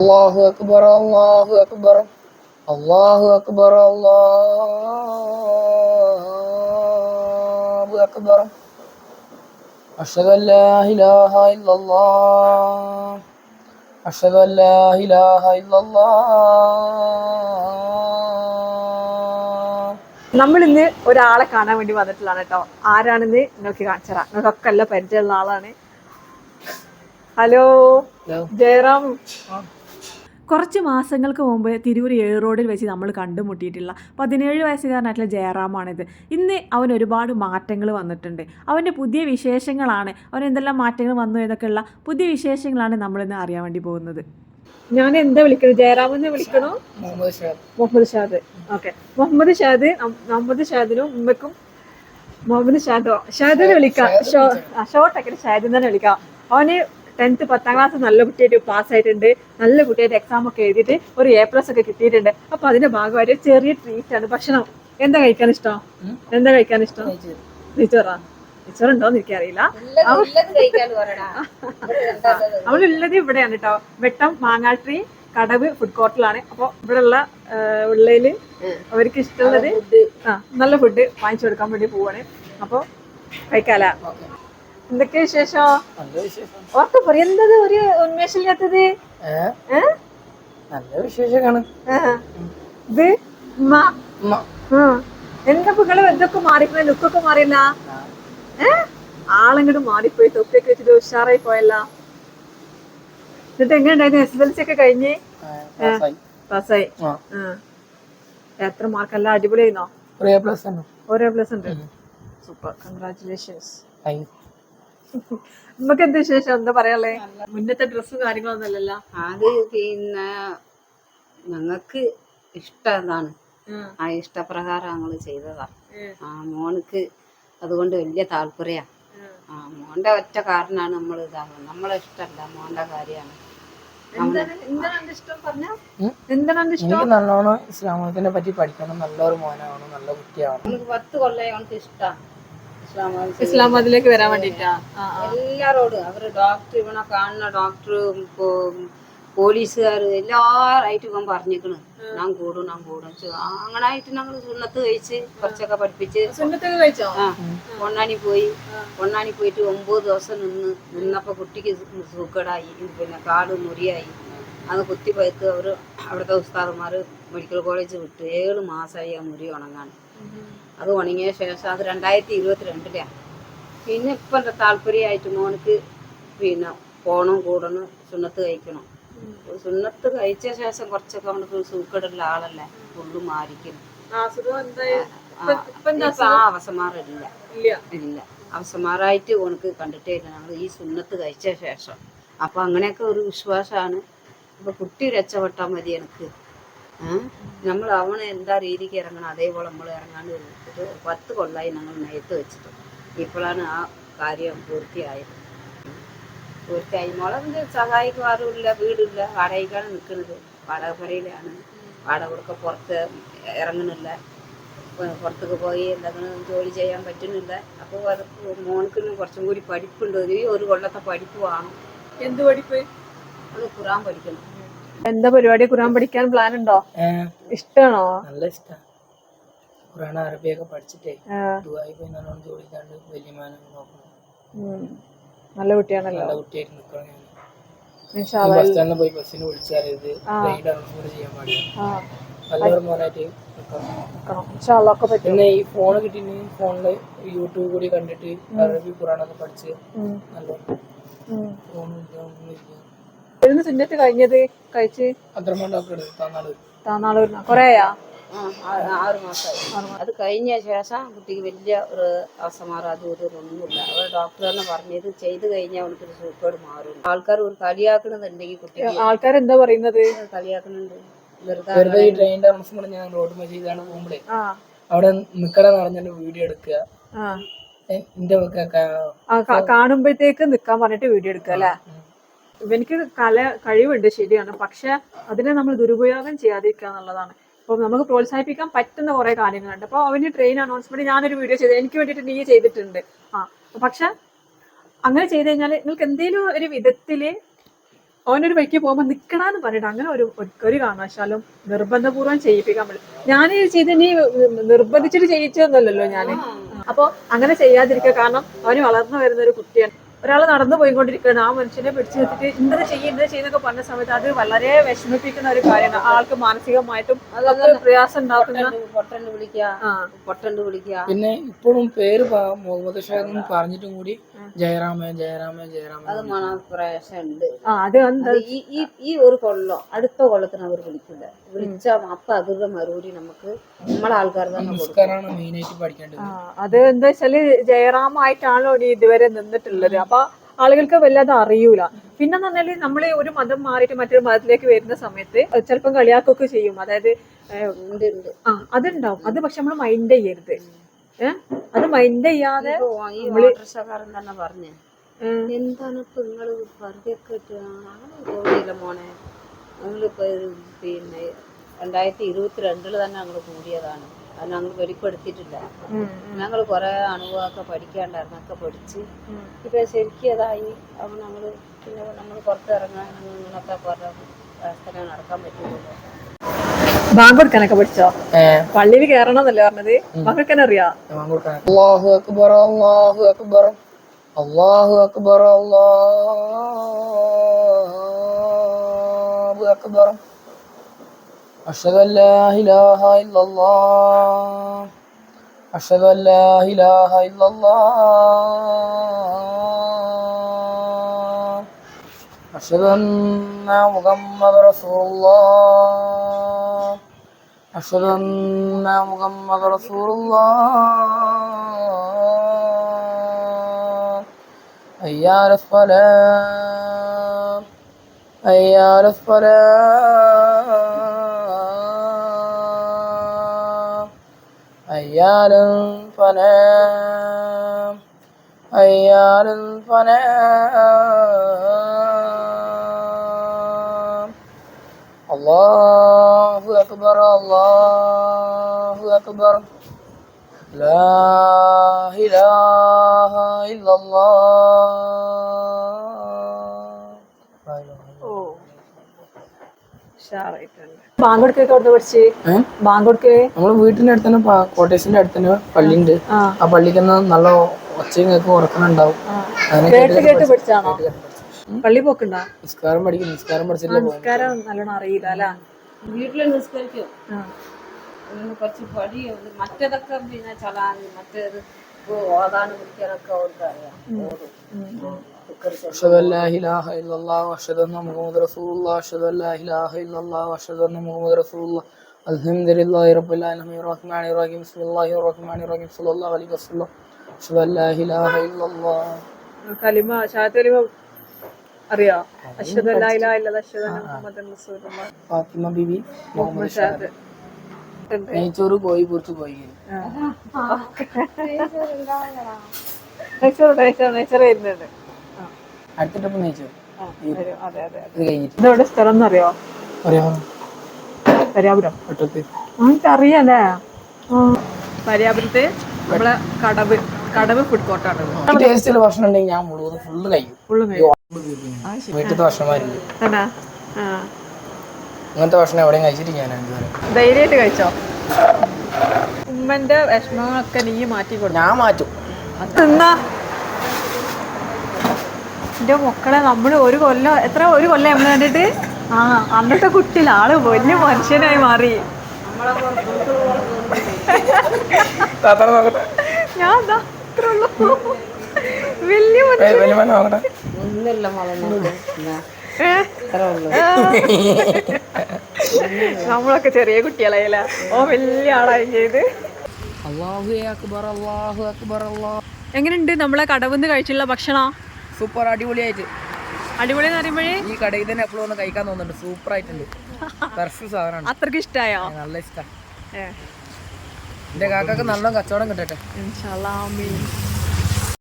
الله أكبر الله أكبر الله أكبر الله أكبر أشهد أن لا إله إلا الله أشهد أن لا إله إلا الله നമ്മൾ ഇന്ന് ഒരാളെ കാണാൻ വേണ്ടി വന്നിട്ടുള്ളതാണ് കേട്ടോ ആരാണെന്ന് നിങ്ങൾക്ക് കാണിച്ചറാം നിങ്ങൾക്കൊക്കെ നല്ല പരിചയമുള്ള ആളാണ് ഹലോ Hello. ജയറാം കുറച്ച് മാസങ്ങൾക്ക് മുമ്പ് തിരൂർ ഏഴ് റോഡിൽ വെച്ച് നമ്മൾ കണ്ടുമുട്ടിയിട്ടുള്ള പതിനേഴ് വയസ്സുകാരനായിട്ടുള്ള ജയറാമാണിത്. ഇന്ന് അവൻ ഒരുപാട് മാറ്റങ്ങൾ വന്നിട്ടുണ്ട്. അവന്റെ പുതിയ വിശേഷങ്ങളാണ് അവൻ എന്തെല്ലാം മാറ്റങ്ങൾ വന്നു എന്നൊക്കെയുള്ള പുതിയ വിശേഷങ്ങളാണ് നമ്മളിന്ന് അറിയാൻ വേണ്ടി പോകുന്നത്. ഞാൻ എന്താ വിളിക്കണത്? ജയറാം എന്ന് വിളിക്കണോ? മുഹമ്മദ് ഷാദ്. ഓക്കെ. മുഹമ്മദ് ഷാദ് മുഹമ്മദ് ഷാദിനും ഉമ്മക്കും മുഹമ്മദ് ഷാദോ ഷാദിനെ വിളിക്കാം. ഷോർട്ട് ഒക്കെ ഷാദിനെ തന്നെ വിളിക്കാം. അവന് ടെൻത്ത് പത്താം ക്ലാസ് നല്ല കുട്ടിയായിട്ട് പാസ് ആയിട്ടുണ്ട്. നല്ല കുട്ടിയായിട്ട് എക്സാം ഒക്കെ എഴുതിയിട്ട് ഒരു എ പ്ലസ് ഒക്കെ കിട്ടിയിട്ടുണ്ട്. അപ്പൊ അതിന്റെ ഭാഗമായിട്ട് ചെറിയ ട്രീറ്റ് ആണ്. ഭക്ഷണം എന്താ കഴിക്കാൻ ഇഷ്ടം? എന്താ കഴിക്കാൻ ഇഷ്ടം? നെയ്ച്ചോറാ. നെയ്ച്ചോറുണ്ടോന്ന് എനിക്കറിയില്ല അവളുള്ളത് ഇവിടെയാണ് കേട്ടോ വെട്ടം മാങ്ങാട്രി കടവ് ഫുഡ് കോർട്ടിലാണ് അപ്പൊ ഇവിടെയുള്ള ഉള്ളയിൽ അവർക്ക് ഇഷ്ടമുള്ളത് ആ നല്ല ഫുഡ് വാങ്ങിച്ചു കൊടുക്കാൻ വേണ്ടി പോവാണ്. അപ്പൊ കഴിക്കാല. എന്തൊക്കെയാ വിശേഷം? ഓർക്ക് പറയുന്നത് ഒരു ഉന്മേഷമില്ലാത്തത്? നല്ല വിശേഷമാണ്. ഇത്. എന്താ നിങ്ങൾ ഇതൊക്കെ മാറിക്കുന്ന ലുക്കൊക്കെ മാറിയല്ല? ആളെങ്ങോട്ട് മാറിപ്പോയി. തൊപ്പിയൊക്കെ വെച്ചിട്ട് ഉഷാറായി പോയല്ല. എന്നിട്ട് എങ്ങനെയുണ്ടായിരുന്നു എസ് എൽ സി ഒക്കെ കഴിഞ്ഞ്? പാസ്സായി. എത്ര മാർക്ക് എല്ലാം അടിപൊളിയായിരുന്നോ? ഒരേ പ്ലസ് ഉണ്ട്. സൂപ്പർ കൺഗ്രാറ്റുലേഷൻസ് താങ്ക് യു നമുക്ക് എന്ത് വിശേഷം? എന്താ പറയാളേ മുന്നത്തെ ഡ്രസ്സും കാര്യങ്ങളൊന്നും അല്ലല്ലോ. അത് പിന്നെ ഞങ്ങൾക്ക് ഇഷ്ടതാണ്. ആ. ഇഷ്ടപ്രകാരം ഞങ്ങൾ ചെയ്തതാ. ആ മോനക്ക് അതുകൊണ്ട് വലിയ താല്പര്യ. ആ. മോന്റെ ഒറ്റ കാരണാണ് നമ്മൾ ഇതാകുന്നത് നമ്മളെ ഇഷ്ടമല്ല മോന്റെ കാര്യമാണ്. ഇഷ്ടം? ഇഷ്ടം? നല്ലോണം ഇസ്ലാമത്തിനെ പറ്റി പഠിക്കണം. നല്ലൊരു മോനാവണം നല്ല കുട്ടിയാവണം. നമുക്ക് പത്ത് കൊല്ലം ഇഷ്ടമാണ് ഇസ്ലാമാബാദിലേക്ക് വരാൻ വേണ്ടിട്ടാ. എല്ലാരോടും അവർ ഡോക്ടർ ഇവനെ കാണുന്ന ഡോക്ടർ പോലീസുകാർ എല്ലാരായിട്ടും ഇവൻ പറഞ്ഞിക്കണ് ഞാൻ കൂടും ഞാൻ കൂടും. അങ്ങനെ ആയിട്ട് ഞങ്ങൾ സുന്നത്ത് കഴിച്ച് കുറച്ചൊക്കെ പഠിപ്പിച്ച് പൊണ്ണാനി പോയി. പൊണ്ണാനി പോയിട്ട് ഒമ്പത് ദിവസം നിന്ന് നിന്നപ്പോ കുട്ടിക്ക് സൂക്കടായി പിന്നെ കാട് മുറിയായി. അത് കുത്തി പഴുത്ത് അവർ അവിടുത്തെ ഉസ്താദന്മാർ മെഡിക്കൽ കോളേജ് വിട്ട് ഏഴ് മാസമായി ആ മുറി ഉണങ്ങാൻ. അത് ഉണങ്ങിയ ശേഷം അത് രണ്ടായിരത്തി ഇരുപത്തിരണ്ടിലാണ് പിന്നെ ഇപ്പം എന്റെ താല്പര്യമായിട്ട് മോനക്ക് പിന്നെ പോണം കൂടണം സുന്നത്ത് കഴിക്കണം. സുന്നത്ത് കഴിച്ച ശേഷം കുറച്ചൊക്കെ അവനക്ക് സൂക്കടുള്ള ആളല്ലേ ഫുള്ള് മാറിക്കും ആ, അവസമാറില്ല ഇല്ല. ഇല്ല. അവസമാറായിട്ട് ഉനക്ക് കണ്ടിട്ടേ ഇല്ല. ഞങ്ങൾ ഈ സുന്നത്ത് കഴിച്ച ശേഷം. അപ്പൊ അങ്ങനെയൊക്കെ ഒരു വിശ്വാസമാണ്. അപ്പൊ കുട്ടി രക്ഷപ്പെട്ടാൽ മതി എനിക്ക്. നമ്മൾ അവനെ എന്താ രീതിക്ക് ഇറങ്ങണം? അതേപോലെ നമ്മൾ ഇറങ്ങാണ്ട് ഒരു പത്ത് കൊല്ലായി ഞങ്ങൾ നെയ്ത്ത് വെച്ചിട്ട്. ഇപ്പോഴാണ് ആ കാര്യം പൂർത്തിയായത്. പൂർത്തിയായി. മുളകിന്റെ സഹായിക്കും ആരുമില്ല വീടില്ല. വാടകയ്ക്കാണ് നിൽക്കുന്നത് വാടക പുരയിലാണ് വാടക കൊടുക്ക പുറത്ത് ഇറങ്ങുന്നില്ല. പുറത്തേക്ക് പോയി എന്തെങ്കിലും ജോലി ചെയ്യാൻ പറ്റുന്നില്ല. അപ്പോൾ മോനക്ക് കുറച്ചും കൂടി പഠിപ്പുണ്ട്. ഒരു ഒരു കൊല്ലത്തെ പഠിപ്പ് വാങ്ങും എന്ത് പഠിപ്പ്? അത് ഖുറാൻ പഠിക്കണം. എന്താ പരിപാടി? ഖുർആൻ പഠിക്കാൻ പ്ലാൻ ഉണ്ടോ? ഇഷ്ടമാണോ ഇഷ്ടാണോ? നല്ല ഇഷ്ടം. ഖുർആൻ അറബിയൊക്കെ പഠിച്ചിട്ടേ ദുബായി പോയി നല്ലോണം ജോലി കണ്ട് വലിയമാനെ നോക്കണം. നല്ല കുട്ടിയാണല്ലോ. നല്ല കുട്ടിയായിട്ട് നിൽക്കണം ഞാൻ. ബസ് സ്റ്റാൻഡിൽ പോയി ബസ്സിന് ചെയ്യാൻ പാടില്ല. പിന്നെ ഈ ഫോൺ ഫോണിൽ യൂട്യൂബ് കൂടി കണ്ടിട്ട് അറബി ഖുറാനൊക്കെ പഠിച്ച് നല്ല ഉം. എവിടുന്ന് സുന്നത്ത് കഴിഞ്ഞത് കഴിച്ച് താന്നാളൂരിന കൊറേയാ ആറ് മാസമായി അത് കഴിഞ്ഞ ശേഷം കുട്ടിക്ക് വലിയ ഒരു അവസമാറം അതും ഒരു ഒന്നുമില്ല. അവർ ഡോക്ടർ തന്നെ പറഞ്ഞത് ചെയ്ത് കഴിഞ്ഞാൽ അവനക്കൊരു സൂക്കേട് മാറും. ആൾക്കാർ ഒരു കളിയാക്കണമെന്നുണ്ടെങ്കിൽ ആൾക്കാർ എന്താ പറയുന്നത്? കളിയാക്കുന്നുണ്ട് വെറുതെ ഈ ട്രെയിനിന്റെ അനൗൺസ്മെന്റ് ഞാൻ റോഡ് മേ ചെയ്താണ് പോകുമ്പോഴേ ആ. അവിടെ നിക്കടെന്ന് പറഞ്ഞിട്ട് വീഡിയോ എടുക്കുക. എന്റെ കാണുമ്പോഴത്തേക്ക് നിക്കാൻ പറഞ്ഞിട്ട് വീഡിയോ എടുക്കുക അല്ലെ? ഇവനിക്ക് കല കഴിവുണ്ട് ശരിയാണ്. പക്ഷെ അതിനെ നമ്മൾ ദുരുപയോഗം ചെയ്യാതിരിക്കുക എന്നുള്ളതാണ്. അപ്പോൾ നമുക്ക് പ്രോത്സാഹിപ്പിക്കാൻ പറ്റുന്ന കുറെ കാര്യങ്ങളുണ്ട്. അപ്പോൾ അവന് ട്രെയിൻ അനൗൺസ്മെന്റ് ഞാനൊരു വീഡിയോ ചെയ്ത്. എനിക്ക് വേണ്ടിയിട്ട് നീ ചെയ്തിട്ടുണ്ട്. ആ പക്ഷെ അങ്ങനെ ചെയ്ത് കഴിഞ്ഞാൽ നിങ്ങൾക്ക് എന്തെങ്കിലും ഒരു വിധത്തിൽ അവനൊരു വഴിക്ക് പോകുമ്പോ നിക്കണാന്ന് പറഞ്ഞിട്ട് അങ്ങനെ ഒരു ഒരു കാരണവശാലും നിർബന്ധപൂർവം ചെയ്യിപ്പിക്കാൻ പറ്റും ഞാൻ ചെയ്ത് നീ നിർബന്ധിച്ചിട്ട് ചെയ്യിച്ചതെന്നല്ലോ ഞാൻ അപ്പൊ അങ്ങനെ ചെയ്യാതിരിക്കുക കാരണം അവന് വളർന്നു വരുന്ന ഒരു കുട്ടിയാണ്. ഒരാൾ നടന്നു പോയിക്കൊണ്ടിരിക്കുകയാണ്. ആ മനുഷ്യനെ പിടിച്ചു നിർത്തിയിട്ട് ഇന്നത് ചെയ്യും ഇന്നത് ചെയ്യുന്നൊക്കെ പറഞ്ഞ സമയത്ത് അത് വളരെ വിഷമിപ്പിക്കുന്ന ഒരു കാര്യമാണ്. ആൾക്ക് മാനസികമായിട്ടും അതൊക്കെ പ്രയാസം ഉണ്ടാക്കുന്ന പൊട്ടണ്ട് വിളിക്കുക. പൊട്ടണ്ട് വിളിക്കുക. പിന്നെ ഇപ്പോഴും പേര് മുഹമ്മദ് എന്ന് പറഞ്ഞിട്ടും കൂടി ജയറാമൻ ജയറാമൻ ജയറാമൻ അത് മണപ്രയാസം ഉണ്ട് ആ അത് എന്താ? ഈ ഈ ഈ ഒരു കൊള്ളോ അടുത്ത കൊള്ളത്തിന് അവർ വിളിക്കില്ല. വിളിച്ച അപ്പൊ അവരുടെ മറുപടി നമുക്ക് നമ്മളെ ആൾക്കാർ തന്നെ നമസ്കാരമാണ് മെയിൻ ആയിട്ട് പഠിക്കേണ്ടത് അത് എന്താ വെച്ചാൽ ജയറാമായിട്ടാണല്ലോ ഇനി ഇതുവരെ നിന്നിട്ടുള്ളത്. അപ്പൊ ആളുകൾക്ക് വല്ലാതെ അറിയൂല. പിന്നെ പറഞ്ഞാൽ നമ്മൾ ഒരു മതം മാറിയിട്ട് മറ്റൊരു മതത്തിലേക്ക് വരുന്ന സമയത്ത് ചിലപ്പം കളിയാക്കൊക്കെ ചെയ്യും. അതായത് ആ അതുണ്ടാവും. അത് പക്ഷെ നമ്മൾ മൈൻഡ് ചെയ്യരുത്. ഏഹ് അത് മൈൻഡ് ചെയ്യാതെ തന്നെ പറഞ്ഞു. ഉം. എന്താണ് ഇപ്പൊ നിങ്ങൾ വെറുതെ ഒക്കെ ഇട്ട് അങ്ങനെ തോന്നിയില്ല മോനെ. പിന്നെ രണ്ടായിരത്തി ഇരുപത്തിരണ്ടിൽ തന്നെ ഞങ്ങൾ കൂടിയതാണ്. അത് ഞങ്ങൾ വെളിപ്പെടുത്തിയിട്ടില്ല ഞങ്ങൾ കുറെ അണുവൊക്കെ പഠിക്കാണ്ടായിരുന്നു ഒക്കെ പഠിച്ച്. ഇപ്പൊ ശരിക്കും അതായി. അപ്പൊ ഞങ്ങൾ പിന്നെ നമ്മൾ പുറത്തിറങ്ങാൻ ഇങ്ങനൊക്കെ നടക്കാൻ ബാങ്ക് കൊടുക്കാനൊക്കെ പഠിച്ചോ? പള്ളിയിൽ കയറണം എന്നല്ലേ പറഞ്ഞത് ബാങ്ക് അറിയാം അള്ളാഹു അക്ബർ അള്ളാഹു അക്ബർ. അള്ളാഹു അക്ബർ അള്ളാഹു അക്ബർ. أشهد أن لا إله إلا الله. أشهد أن لا إله إلا الله. أشهد أن محمد رسول الله. أشهد أن محمد رسول الله. حي على الصلاة. على الصلاة. أيال فنام. أيال فنام. الله أكبر الله أكبر. لا إله إلا الله. അവിടുന്ന് പഠിച്ച്? കൊടുക്കേ നമ്മളെ വീട്ടിന്റെ അടുത്ത് തന്നെ കോട്ടേഴ്സിന്റെ അടുത്ത് തന്നെ പള്ളിയുണ്ട്. ആ. പള്ളിക്ക് നല്ല ഒച്ചയും കേൾക്കും ഉറക്കണുണ്ടാവും ആ. അങ്ങനെ കേട്ട് കേട്ട് പഠിച്ചാണോ? പള്ളി പോക്കുണ്ടോ? നിസ്കാരം പഠിക്കും. നിസ്കാരം പഠിച്ചിട്ടില്ല നിസ്കാരം നല്ലോണം അറിയില്ല അല്ല? വീട്ടിൽ നിസ്കരിക്കും. കുറച്ച് പടി മറ്റേതൊക്കെ പിന്നെ ചലാൻ മറ്റേത് ഓതാനും പിടിക്കാനൊക്കെ അവർക്ക് അറിയാം ഓതും കുക്കറി أشهد أن لا إله إلا الله وأشهد أن محمد رسول الله أشهد أن لا إله إلا الله وأشهد أن محمد رسول الله الحمد لله رب العالمين الرحمن الرحيم بسم الله الرحمن الرحيم صلى الله عليه وسلم أشهد أن لا إله إلا الله കലിമ ഷാത്ത് കലിമ അറിയോ അശ്വദ ലാ ഇലാഹ ഇല്ലല്ലാഹ് അശ്വദ അന്ന മുഹമ്മദൻ റസൂലുള്ളാഹ് ഫാത്തിമ ബിബി മുഹമ്മദ് ഷാത്ത് ഉണ്ട്. നെയ്ച്ചോറ് പോയി പൊറിച്ച് പോയി. നെയ്ച്ചോറ് വരുന്നുണ്ട്. ഇതെവിടെ? സ്ഥലം എന്നറിയോ പര്യാപുരം. അറിയാലേ പര്യാപുരത്ത് നമ്മളെ കടവ് കടവ് ഫുഡ് കോർട്ടാണ് ടേസ്റ്റുള്ള ഭക്ഷണം ഉണ്ടെങ്കിൽ ഞാൻ മുഴുവൻ ഫുള്ള് കഴിക്കും ഫുള്ള്. വീട്ടിലത്തെ ഭക്ഷണമാരുണ്ട് അങ്ങനത്തെ ഭക്ഷണം എവിടെയും കഴിച്ചിരിക്കാനാണ് ഞാൻ ഇതുവരെ ധൈര്യമായിട്ട് കഴിച്ചോ? ഉമ്മന്റെ വിഷമങ്ങളൊക്കെ നീ മാറ്റി കൊടുക്കും ഞാൻ മാറ്റും. എന്നാ എന്റെ മക്കളെ നമ്മൾ ഒരു കൊല്ലം എത്ര ഒരു കൊല്ലം നമ്മൾ കണ്ടിട്ട്? ആ അന്നത്തെ കുട്ടിയിൽ ആൾ വലിയ മനുഷ്യനായി മാറി. നോക്കട്ടെ. ഞാൻ ദാ ഇത്രേ ഉള്ളൂ. വലിയ മനുഷ്യൻ ഏയ് വലിയ മോനെ നോക്കട്ടെ. ഒന്നുമില്ല മോളെ നമ്മളൊക്കെ ചെറിയ കുട്ടികളായില്ല? ഓ വലിയ ആളായി ചെയ്ത്. അള്ളാഹു അക്ബർ അള്ളാഹു അക്ബർ അള്ളാഹ് എങ്ങനെയുണ്ട് നമ്മളെ കടവുന്ന് കഴിച്ചുള്ള ഭക്ഷണം? സൂപ്പർ അടിപൊളിയായിട്ട്. അടിപൊളി എന്ന് പറയുമ്പോഴേ? ഈ കടയിൽ തന്നെ എപ്പോഴും ഒന്ന് കഴിക്കാൻ തോന്നുന്നുണ്ട്. സൂപ്പർ ആയിട്ടുണ്ട്. പെർഫ്യൂം സാധനമാണ്. അത്രയ്ക്ക് ഇഷ്ടായോ? നല്ല ഇഷ്ടം. എന്റെ കാക്കൊക്കെ നല്ല കച്ചവടം കിട്ടട്ടെ. ഇൻഷാല്ലാ